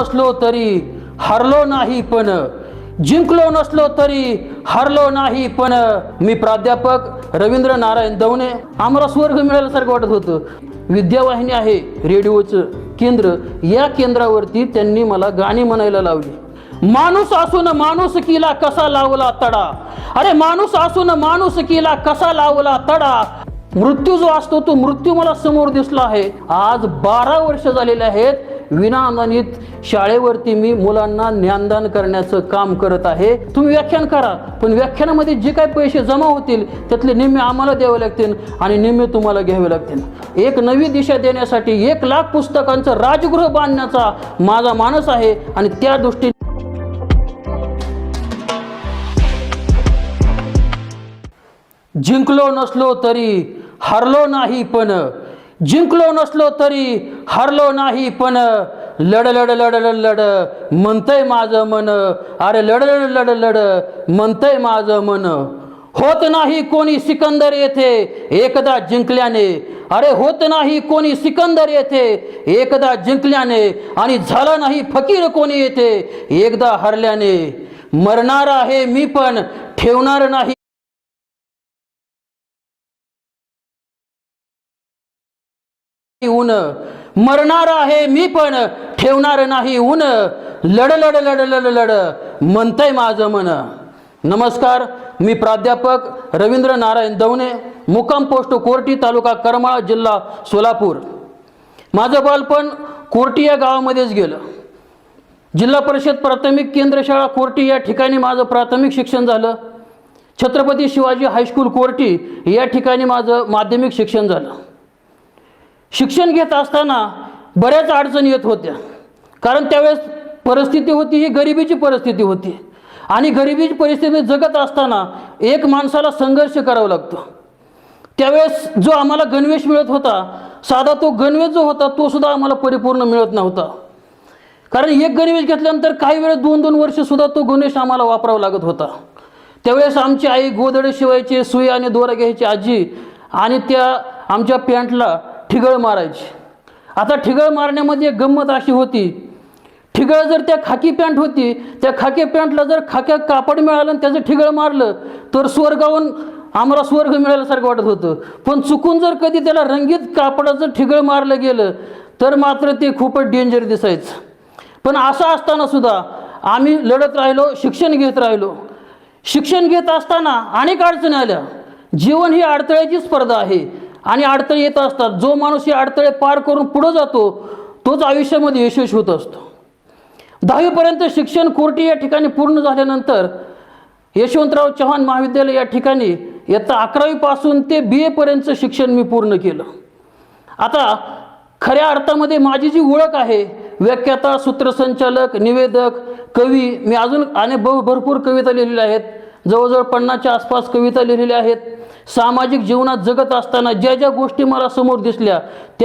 नसलो तरी हरलो नाही पण. जिंकलो नसलो तरी हरलो नाही पण. मी प्राध्यापक रवींद्र नारायण दवणे. आम्हाला स्वर्ग मिळाल्यासारखं वाटत होतं. विद्यावाहिनी आहे रेडिओचं केंद्र. या केंद्रावरती त्यांनी मला गाणी म्हणायला लावली. माणूस असून माणुसकीला कसा लावला तडा? अरे माणूस असून माणुसकीला कसा लावला तडा? मृत्यू जो असतो तो मृत्यू मला समोर दिसला आहे. आज बारा वर्ष झालेले आहेत. विनाअनुदानित शाळेवरती मी मुलांना ज्ञानदान करण्याचं काम करत आहे. तुम्ही व्याख्यान करा पण व्याख्यानामध्ये जे काही पैसे जमा होतील त्यातले निम्मे आम्हाला द्यावे लागतील आणि निम्मे तुम्हाला घ्यावे लागतील. एक नवी दिशा देण्यासाठी एक लाख पुस्तकांचं राजगृह बांधण्याचा माझा मानस आहे आणि त्या दृष्टीने जिंकलो नसलो तरी हरलो नाही पण जिंकलो नसलो तरी हरलो नाही पण लढ लढ लढ लढ लढ म्हणतंय माझं मन अरे लढ लढ लढ लढ म्हणतंय माझं मन. होत नाही कोणी सिकंदर येथे एकदा जिंकल्याने. अरे होत नाही कोणी सिकंदर येथे एकदा जिंकल्याने. आणि झाला नाही फकीर कोणी येथे एकदा हरल्याने. मरणार आहे मी पण ठेवणार नाही. ऊन. मरणार आहे मी पण. ठेवणार नाही ऊन. लड लड लढ लड लड. म्हणतंय माझं मन. नमस्कार मी प्राध्यापक रवींद्र नारायण दवणे मुक्काम पोस्ट कोर्टी तालुका करमाळा जिल्हा सोलापूर. माझं बालपण कोर्टी या गावामध्येच गेलं. जिल्हा परिषद प्राथमिक केंद्र शाळा कोर्टी या ठिकाणी माझं प्राथमिक शिक्षण झालं. छत्रपती शिवाजी हायस्कूल कोर्टी या ठिकाणी माझं माध्यमिक शिक्षण झालं. शिक्षण घेत असताना बऱ्याच अडचणी येत होत्या. कारण त्यावेळेस परिस्थिती होती ही गरिबीची परिस्थिती होती. आणि गरिबीची परिस्थिती जगत असताना एक माणसाला संघर्ष करावा लागतो. त्यावेळेस जो आम्हाला गणवेश मिळत होता साधा तो गणवेश जो होता तो सुद्धा आम्हाला परिपूर्ण मिळत नव्हता. कारण एक गणवेश घेतल्यानंतर काही वेळेस दोन दोन वर्ष सुद्धा तो गणवेश आम्हाला वापरावा लागत होता. त्यावेळेस आमची आई गोदडे शिवायची सुई आणि दोरा घ्यायची आजी आणि त्या आमच्या पॅन्टला ठिगळ मारायची. आता ठिगळ मारण्यामध्ये एक गंमत अशी होती. ठिगळ जर त्या खाकी पॅन्ट होती त्या खाकी पॅन्टला जर खाक्या कापड मिळालं आणि त्याचं ठिगळ मारलं तर स्वर्गाहून आम्हाला स्वर्ग मिळाल्यासारखं वाटत होतं. पण चुकून जर कधी त्याला रंगीत कापडाचं ठिगळ मारलं गेलं तर मात्र ते खूपच डेंजर दिसायचं. पण असं असताना सुद्धा आम्ही लढत राहिलो शिक्षण घेत राहिलो. शिक्षण घेत असताना अनेक अडचणी आल्या. जीवन ही अडथळ्याची स्पर्धा आहे. आणि अडथळे येत असतात. जो माणूस हे अडथळे पार करून पुढं जातो तोच आयुष्यामध्ये यशस्वी होत असतो. दहावीपर्यंत शिक्षण कोर्टी या ठिकाणी पूर्ण झाल्यानंतर यशवंतराव चव्हाण महाविद्यालय या ठिकाणी इयत्ता अकरावीपासून ते बी एपर्यंतचं शिक्षण मी पूर्ण केलं. आता खऱ्या अर्थामध्ये माझी जी ओळख आहे व्याख्याता सूत्रसंचालक निवेदक कवी मी अजून आणि भरपूर कविता लिहिलेल्या आहेत. जवळजवळ पन्नासच्या आसपास कविता लिहिलेल्या आहेत. सामाजिक जीवनात जगत असताना ज्या ज्या गोष्टी मला समोर दिसल्या त्या